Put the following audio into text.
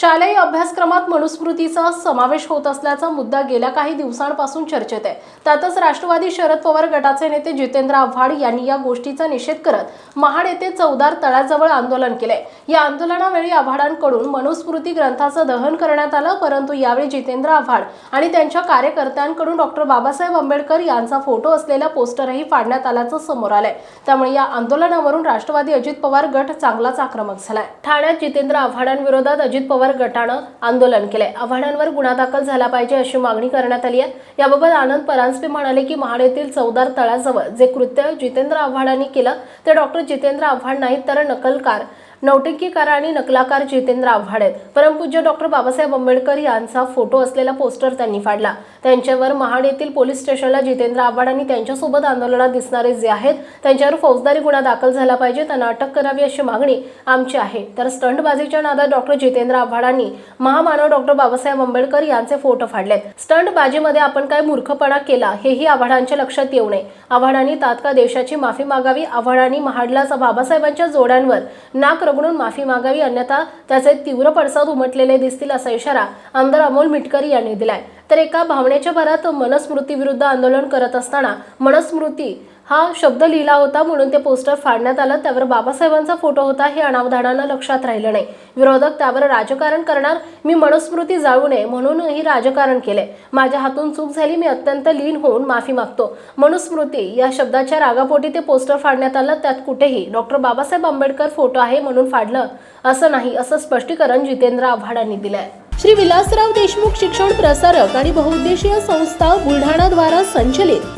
शालेय अभ्यासक्रमात मनुस्मृतीचा समावेश होत असल्याचा मुद्दा गेल्या काही दिवसांपासून चर्चेत आहे. त्यातच राष्ट्रवादी शरद पवार गटाचे नेते जितेंद्र आव्हाड यांनी या गोष्टीचा निषेध करत महाड येथे चौदार तळाजवळ आंदोलन केले. या आंदोलनावेळी आव्हाडांकडून मनुस्मृती ग्रंथाचं दहन करण्यात आलं परंतु यावेळी जितेंद्र आव्हाड आणि त्यांच्या कार्यकर्त्यांकडून डॉक्टर बाबासाहेब आंबेडकर यांचा फोटो असलेला पोस्टरही फाडण्यात आल्याचं समोर आलंय. त्यामुळे या आंदोलनावरून राष्ट्रवादी अजित पवार गट चांगलाच आक्रमक झालाय. ठाण्यात जितेंद्र आव्हाडांविरोधात अजित पवार गटानं आंदोलन केलंय. आव्हाडांवर गुन्हा दाखल झाला पाहिजे अशी मागणी करण्यात आली आहे. याबाबत आनंद परांजपे म्हणाले की महाड येथील चौदार तळाजवळ जे कृत्य जितेंद्र आव्हाडांनी केलं ते डॉक्टर जितेंद्र आव्हाड नाहीत तर नकलकार नौटंकीकार आणि नकलाकार जितेंद्र आव्हाड आहेत. परमपूज्य डॉक्टर बाबासाहेब आंबेडकर यांचा फोटो असलेला पोस्टर त्यांनी फाडला. त्यांच्यावर महाड येथील पोलीस स्टेशनला जितेंद्र आव्हाड आणि त्यांच्यासोबत आंदोलनात दिसणारे जे आहेत त्यांच्यावर फौजदारी गुन्हा दाखल झाला पाहिजे त्यांना अटक करावी अशी मागणी आमची आहे. तर स्टंटबाजीच्या नादात डॉक्टर जितेंद्र आव्हाडांनी महामानव डॉक्टर बाबासाहेब आंबेडकर यांचे फोटो फाडलेत. स्टंटबाजीमध्ये आपण काय मूर्खपणा केला हेही आव्हाडांच्या लक्षात येऊ नये. आव्हाडांनी तात्काळ देशाची माफी मागावी आव्हाडांनी महाडलाचा बाबासाहेबांच्या जोड्यांवर नाक रगडून माफी मागावी अन्यथा त्याचे तीव्र पडसाद उमटलेले दिसतील असा इशारा आमदार अमोल मिटकरी यांनी दिलाय. तर एका भावनेच्या भरात मनस्मृती विरुद्ध आंदोलन करत असताना मनस्मृती हा शब्द लिहिला होता म्हणून ते पोस्टर फाडण्यात आलं. त्यावर बाबासाहेबांचा फोटो होता. हे अनावधानानं लक्षात राहिलं नाही. विरोधक त्यावर राजकारण करणार मी मनुस्मृती जाळू नये म्हणूनही राजकारण केले माझ्या हातून चूक झाली मी अत्यंत लीन होऊन माफी मागतो. मनुस्मृती या शब्दाच्या रागापोटी ते पोस्टर फाडण्यात आलं. त्यात कुठेही डॉक्टर बाबासाहेब आंबेडकर फोटो आहे म्हणून फाडलं. असं नाही असं स्पष्टीकरण जितेंद्र आव्हाडांनी दिलंय. श्री विलासराव देशमुख शिक्षण प्रसारक आणि बहुउद्देशीय संस्था बुलढाणा द्वारा संचलित